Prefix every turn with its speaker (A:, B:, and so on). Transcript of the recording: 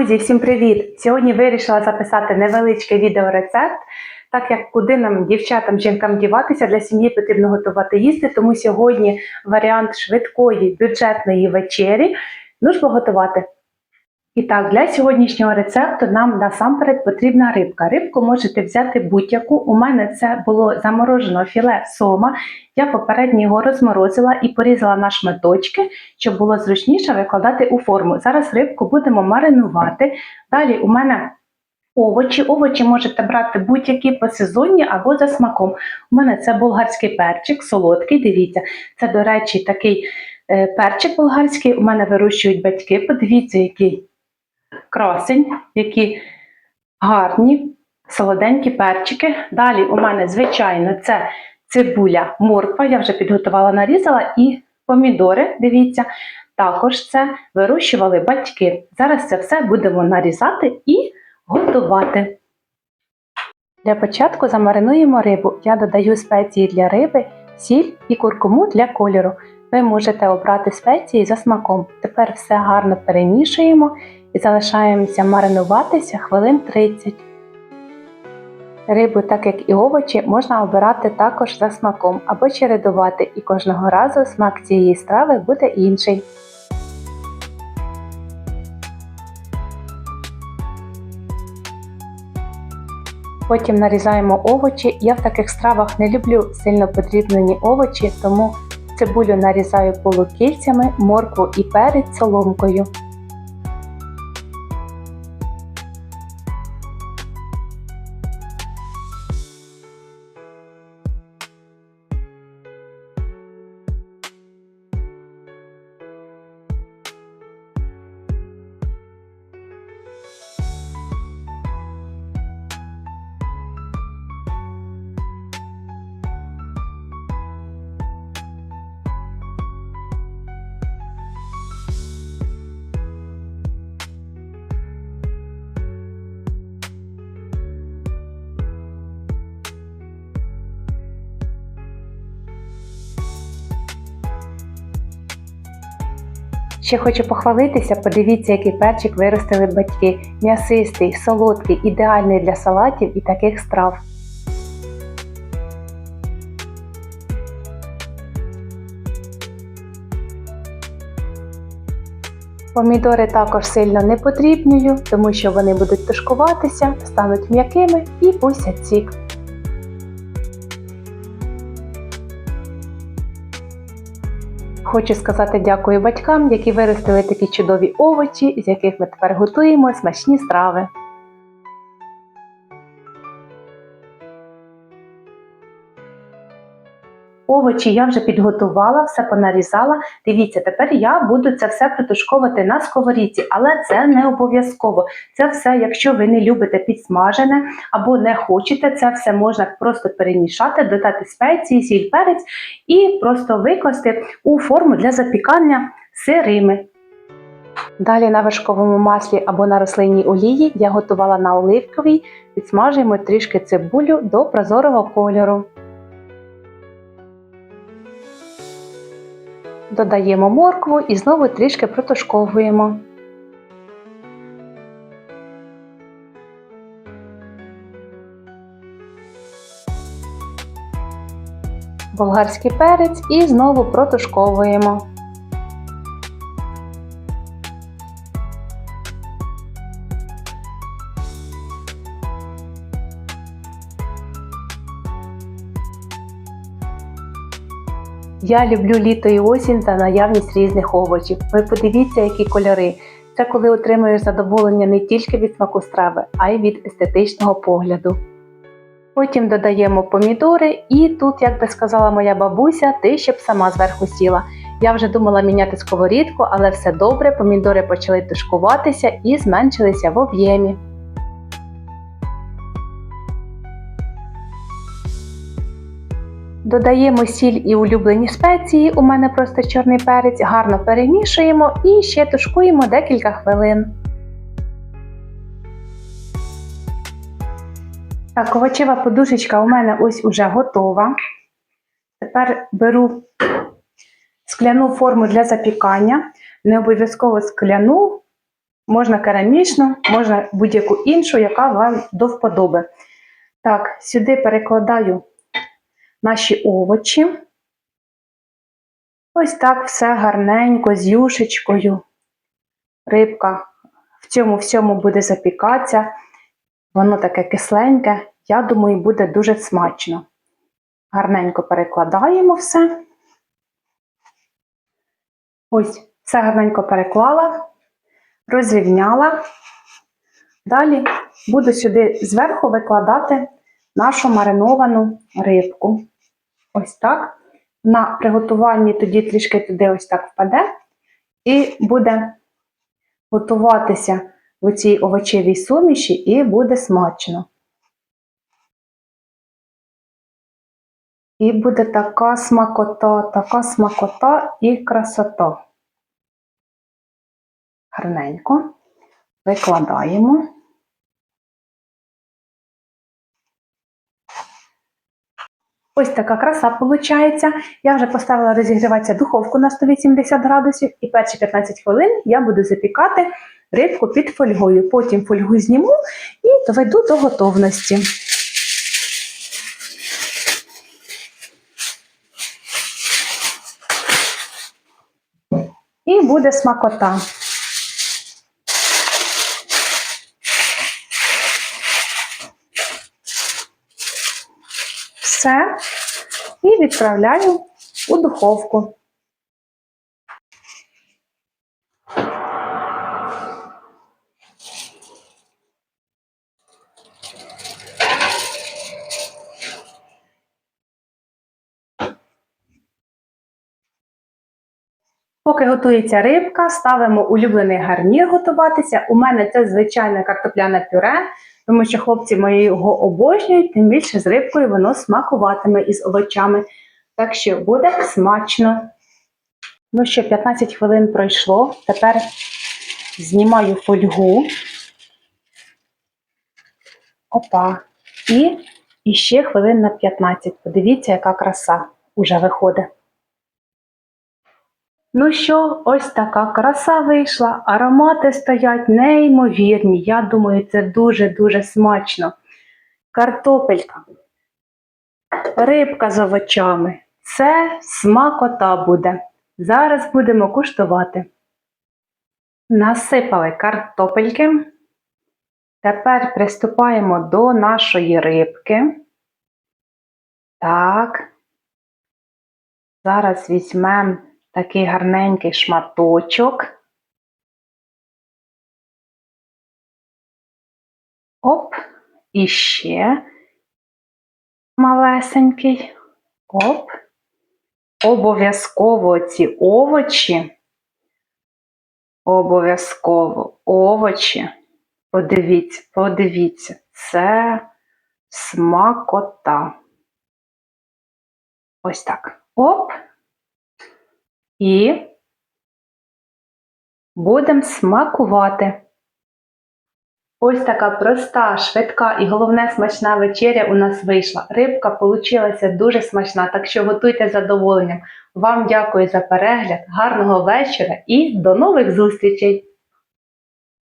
A: Друзі, всім привіт! Сьогодні вирішила записати невеличкий відеорецепт. Так як куди нам, дівчатам, жінкам діватися, для сім'ї потрібно готувати їсти, тому сьогодні варіант швидкої бюджетної вечері. Ну ж бо готувати. І так, для сьогоднішнього рецепту нам насамперед потрібна рибка. Рибку можете взяти будь-яку. У мене це було заморожено філе сома. Я попередньо його розморозила і порізала на шматочки, щоб було зручніше викладати у форму. Зараз рибку будемо маринувати. Далі у мене овочі. Овочі можете брати будь-які по сезонні або за смаком. У мене це болгарський перчик, солодкий. Дивіться, це, до речі, такий е, перчик болгарський. У мене вирощують батьки. Подивіться, який красень, які гарні, солоденькі перчики. Далі у мене, звичайно, це цибуля, морква. Я вже підготувала, нарізала і помідори. Дивіться, також це вирощували батьки. Зараз це все будемо нарізати і готувати. Для початку замаринуємо рибу. Я додаю спеції для риби, сіль і куркуму для кольору. Ви можете обрати спеції за смаком. Тепер все гарно перемішуємо і залишаємося маринуватися хвилин 30. Рибу, так як і овочі, можна обирати також за смаком або чередувати, і кожного разу смак цієї страви буде інший. Потім нарізаємо овочі. Я в таких стравах не люблю сильно подрібнені овочі, тому цибулю нарізаю полукільцями, моркву і перець соломкою. Ще хочу похвалитися, подивіться, який перчик виростили батьки. М'ясистий, солодкий, ідеальний для салатів і таких страв. Помідори також сильно не потрібнюю, тому що вони будуть тушкуватися, стануть м'якими і пустять сік. Хочу сказати дякую батькам, які виростили такі чудові овочі, з яких ми тепер готуємо смачні страви. Овочі я вже підготувала, все понарізала. Дивіться, тепер я буду це все притушковувати на сковорідці, але це не обов'язково. Це все, якщо ви не любите підсмажене або не хочете, це все можна просто перемішати, додати спеції, сіль, перець і просто викласти у форму для запікання сирими. Далі на вершковому маслі або на рослинній олії я готувала на оливковій, підсмажуємо трішки цибулю до прозорого кольору. Додаємо моркву і знову трішки протушковуємо. Болгарський перець і знову протушковуємо. Я люблю літо і осінь за наявність різних овочів. Ви подивіться, які кольори. Це коли отримуєш задоволення не тільки від смаку страви, а й від естетичного погляду. Потім додаємо помідори, і тут, як би сказала моя бабуся, ти щоб сама зверху сіла. Я вже думала міняти сковорідку, але все добре, помідори почали тушкуватися і зменшилися в об'ємі. Додаємо сіль і улюблені спеції, у мене просто чорний перець, гарно перемішуємо і ще тушкуємо декілька хвилин. Так, овочева подушечка у мене ось уже готова. Тепер беру скляну форму для запікання. Не обов'язково скляну, можна керамічну, можна будь-яку іншу, яка вам до вподоби. Так, сюди перекладаю наші овочі. Ось так все гарненько, з юшечкою. Рибка в цьому всьому буде запікатися. Воно таке кисленьке, я думаю, буде дуже смачно. Гарненько перекладаємо все. Ось, все гарненько переклала, розрівняла. Далі буду сюди зверху викладати нашу мариновану рибку. Ось так. На приготуванні тоді трішки туди ось так впаде, і буде готуватися в цій овочевій суміші, і буде смачно. І буде така смакота, така смакота і красота. Гарненько викладаємо. Ось така краса виходить. Я вже поставила розігріватися духовку на 180 градусів, і перші 15 хвилин я буду запікати рибку під фольгою. Потім фольгу зніму і доведу до готовності. І буде смакота. Все. І відправляю у духовку. Поки готується рибка, ставимо улюблений гарнір готуватися. У мене це звичайне картопляне пюре, тому що хлопці мої його обожнюють, тим більше з рибкою воно смакуватиме із овочами. Так що буде смачно. Ну що, 15 хвилин пройшло. Тепер знімаю фольгу. Опа. І, і ще хвилин на 15. Подивіться, яка краса уже виходить. Ну що, ось така краса вийшла. Аромати стоять неймовірні. Я думаю, це дуже-дуже смачно. Картопелька, рибка з овочами. Це смакота буде. Зараз будемо куштувати. Насипали картопельки. Тепер приступаємо до нашої рибки. Так. Зараз візьмемо такий гарненький шматочок. Оп, і ще малесенький. Оп. Обов'язково ці овочі. Обов'язково овочі. Подивіться, подивіться, це смакота. Ось так. Оп. І будемо смакувати. Ось така проста, швидка і головне смачна вечеря у нас вийшла. Рибка получилася дуже смачна, так що готуйте з задоволенням. Вам дякую за перегляд, гарного вечора і до нових зустрічей!